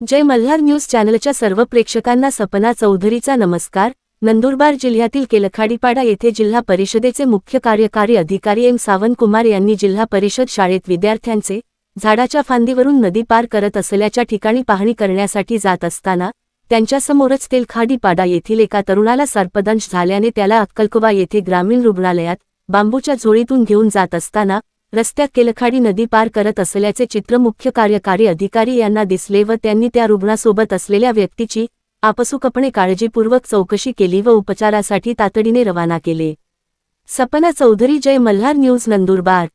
जय Malhar news चॅनलच्या सर्व प्रेक्षकांना सपना चौधरीचा नमस्कार. नंदुरबार जिल्ह्यातील केलखाडीपाडा येथे जिल्हा परिषदेचे मुख्य कार्यकारी अधिकारी एम सावंतकुमार यांनी जिल्हा परिषद शाळेत विद्यार्थ्यांचे झाडाच्या फांदीवरून नदी पार करत असल्याच्या ठिकाणी पाहणी करण्यासाठी जात असताना त्यांच्यासमोरच तेलखाडीपाडा येथील एका तरुणाला सर्पदंश झाल्याने त्याला अक्कलकुवा येथे ग्रामीण रुग्णालयात बांबूच्या झोळीतून घेऊन जात असताना रस्त्यात केलखाडी नदी पार करत असल्याचे चित्र मुख्य कार्यकारी अधिकारी यांना दिसले व त्यांनी त्या रुग्णासोबत असलेल्या व्यक्तीची आपसुकपणे काळजीपूर्वक चौकशी केली व उपचारासाठी तातडीने रवाना केले. सपना चौधरी जय मल्हार न्यूज नंदुरबार.